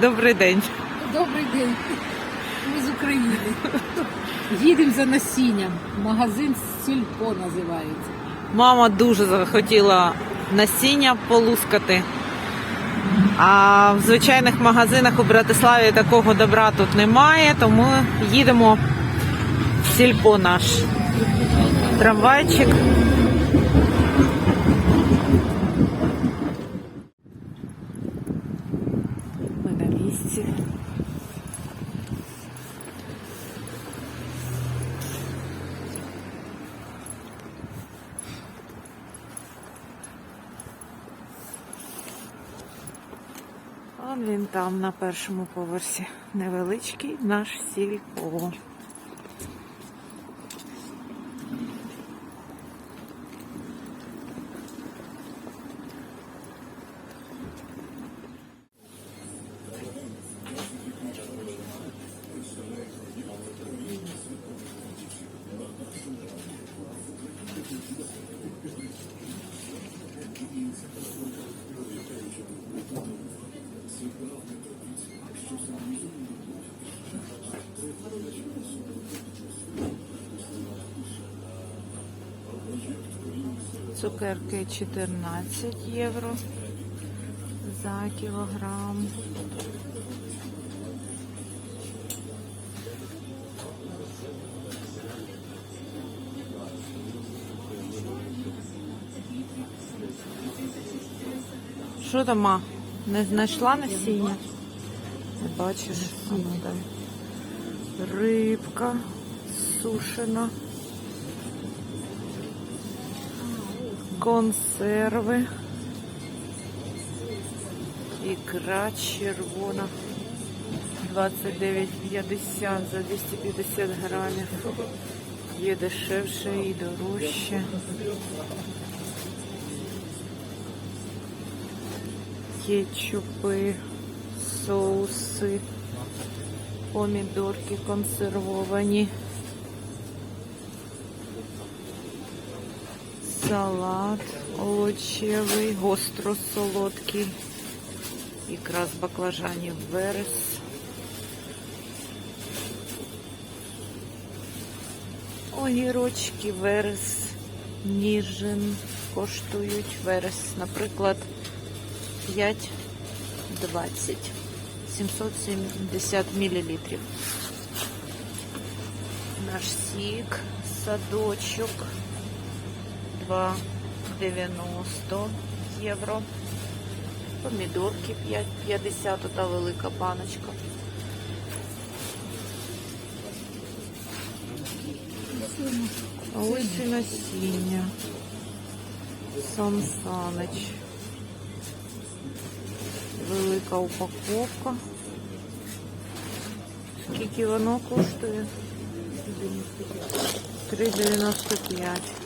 Добрий день. Добрий день. Ми з України. Їдемо за насінням. Магазин Сільпо називається. Мама дуже захотіла насіння полускати. А в звичайних магазинах у Братиславі такого добра тут немає, тому їдемо в сільпо наш трамвайчик. Ми на місці. Он він там на першому поверсі. Невеличкий наш сільпо. Цукерки 14 євро за кілограм. Що там, ма? Не знайшла насіння? Не бачиш? Дай. Рибка сушена. Консерви. Ікра червона. 29,50 за 250 грамів. Є дешевше і дорожче. Кетчупи, соуси, помідорки консервовані. Салат овочевий, гостро солодкий. Ікра з баклажанів верес. Огірочки верес, ніжин коштують верес, наприклад, 5,20, 770 мл. Наш сік, садочок. 2,90 євро. Помідорки 5,50, та велика баночка. Ось і насіння. Сансанич. Велика упаковка. Скільки воно коштує? 3,95.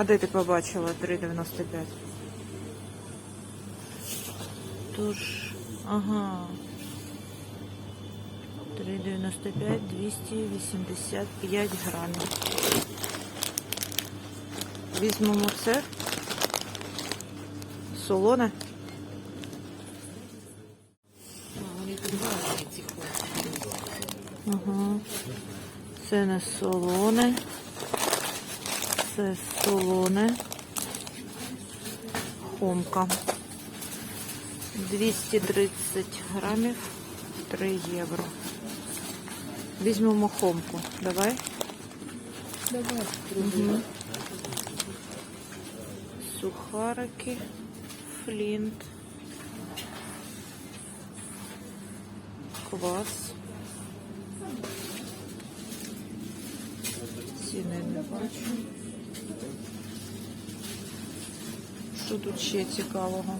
А де ти побачила 3,95? Тож, ага. 3,95, 285 грамів. Візьмемо це. Солоне. Ага. Це не солоне. Це солоне. Хомка. 230 грамів, 3 євро. Візьмемо хомку. Давай. Давай, Угу. Сухарики, флінт, квас. Ціни не бачу. Що тут ще цікавого?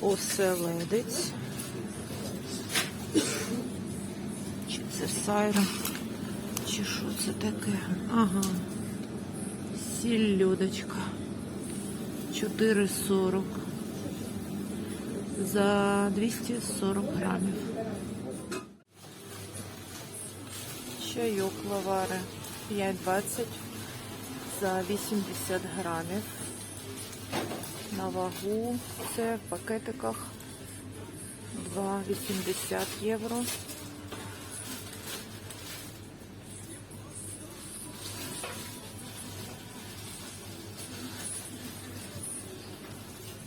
Оселедець. Чи це сайра? Чи що це таке? Ага. Сільодочка. 4,40 за 240 грамів. Чайок лавари 5,20 за 80 грамів. На вагу це в пакетиках 2,80 євро.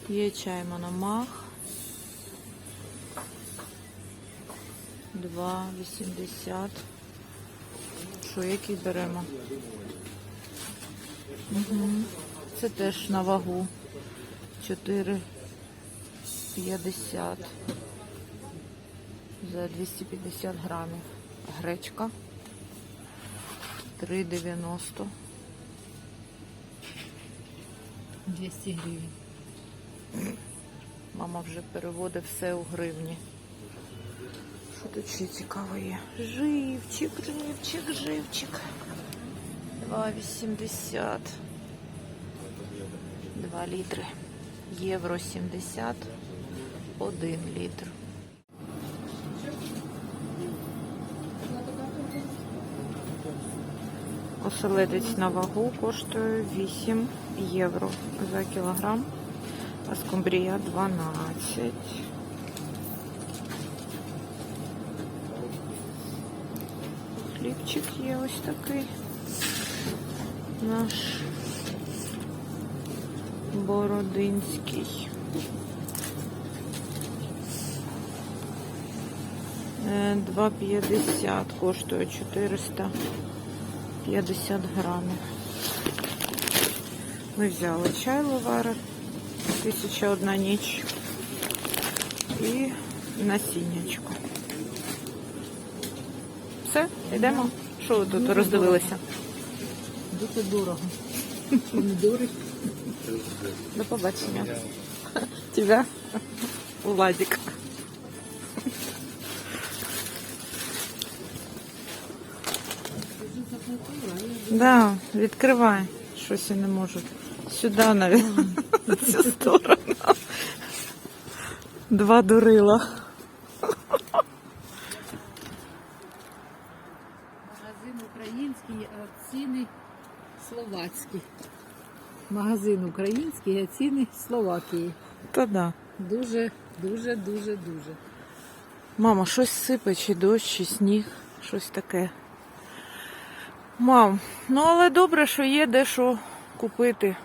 Є чай Мономах. 2,80. Що, який беремо? Угу. Це теж на вагу. 4,50 за 250 грамів. Гречка 3,90. 200 гривень. Мама вже переводить все у гривні. Що тут ще цікаво є? Живчик, живчик, живчик. 2,80. 2 літри. Євро 70. 1 літр. Оселедець на вагу коштує 8 євро за кілограм, а скумбрія 12. Хлібчик є ось такий. Наш бородинський. Е, 2,50 коштує 450 грамів. Ми взяли чай ловари, тисяча одна ніч і насіннячко. Все, йдемо. Що ви тут роздивилися? Дуже дорого. Помідори. До побачення. Тебя, Владик. Да, відкривай. Щось я не можу. Сюди навіть. На цю сторону. Два дурила. Магазин український, а ціни словацькі. Магазин український, а ціни Словакії. Та да. Дуже, дуже, дуже, дуже. Мама, щось сипе, чи дощ, чи сніг, щось таке. Мам, ну але добре, що є де що купити.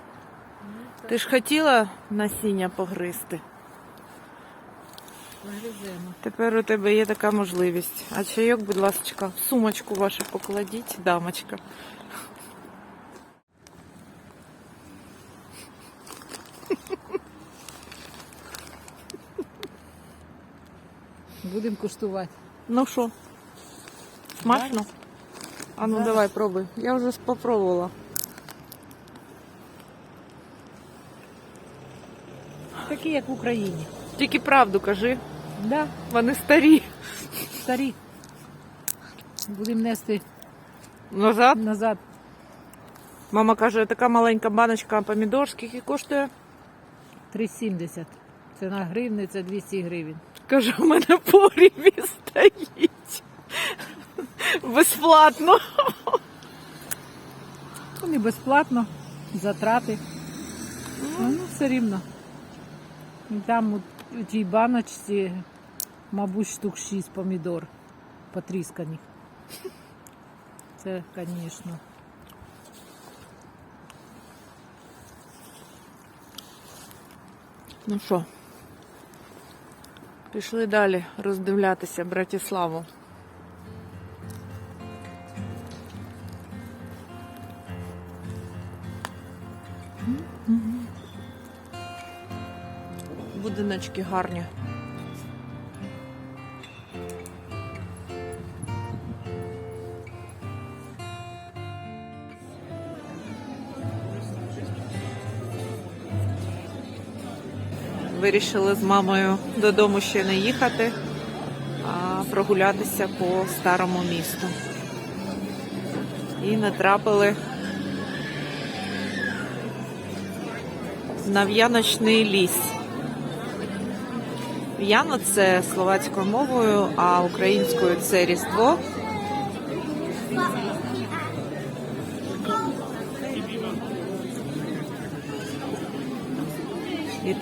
Ти ж хотіла насіння погризти. Погриземо. Тепер у тебе є така можливість. А чайок, будь ласка, сумочку вашу покладіть, дамочка. Будемо куштувати. Ну що, смачно? А ну давай пробуй. Я вже спробувала. Такі, як в Україні. Тільки правду кажи, Да, вони старі. старі. Будемо нести Назад. назад. Мама каже, така маленька баночка помідор, скільки коштує? 3,70. Це на гривни, це 200 гривень. Каже, у мене в погрібі стоїть. Безплатно. Вони безплатно, затрати. Ну, все рівно. І Там у у тій баночці, мабуть, штук 6 помідор потрісканих. Це, звісно. Ну що, пішли далі роздивлятися Братиславу. Будиночки гарні. Вирішили з мамою додому ще не їхати, а прогулятися по старому місту. І натрапили на в'яночний ліс. В'яно це словацькою мовою, а українською це Різдво.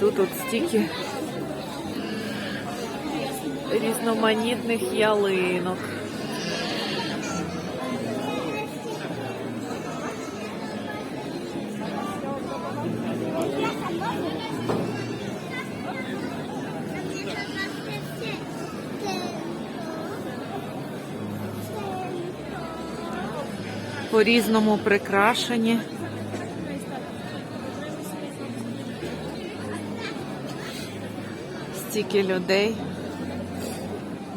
Тут от стільки різноманітних ялинок. По-різному прикрашені. Стільки людей,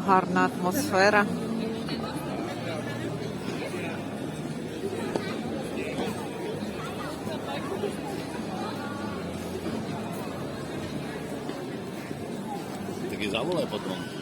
гарна атмосфера. Такий заволе потім.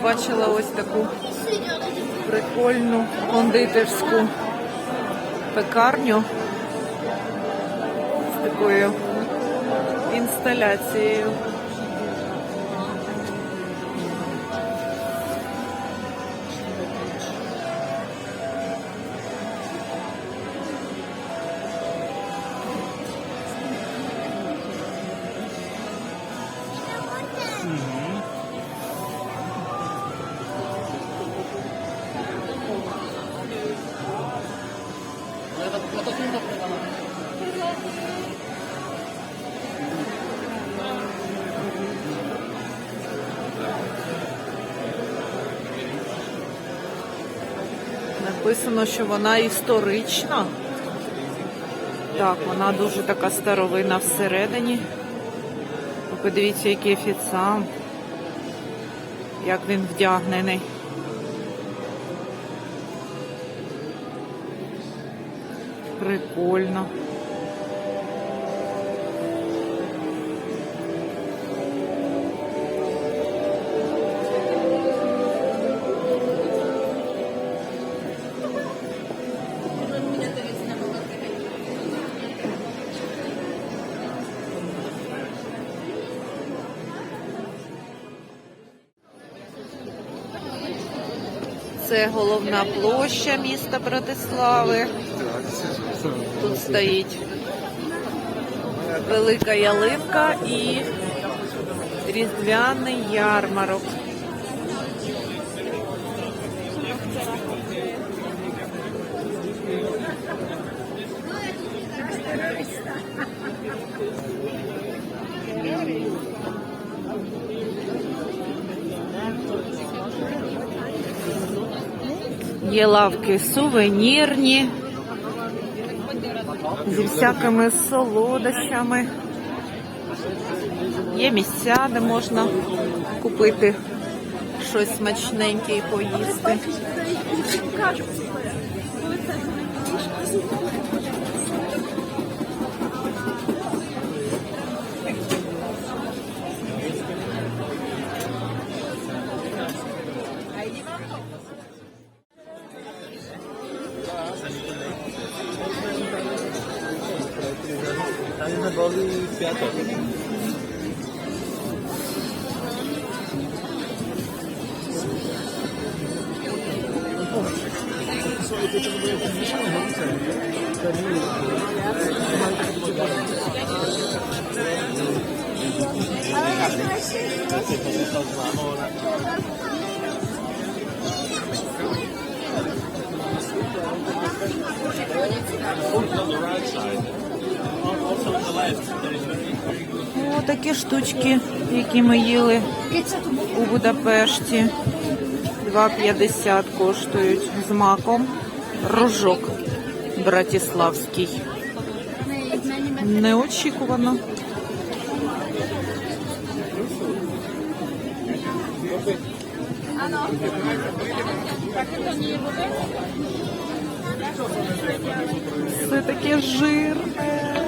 Побачила ось таку прикольну кондитерську пекарню з такою інсталяцією. Написано, що вона історична. Так, вона дуже така старовина всередині. Ви Подивіться, який офіціант. Як він вдягнений. Прикольно. Це головна площа міста Братислави. Тут стоїть велика ялинка і різдвяний ярмарок. Є лавки сувенірні зі всякими солодощами. Є місця, де можна купити щось смачненьке і поїсти. пятого. On the right side. О, такі штучки, які ми їли у Будапешті. 2,50 коштують з маком. Рожок братиславський. Неочікувано. Все таке жирне.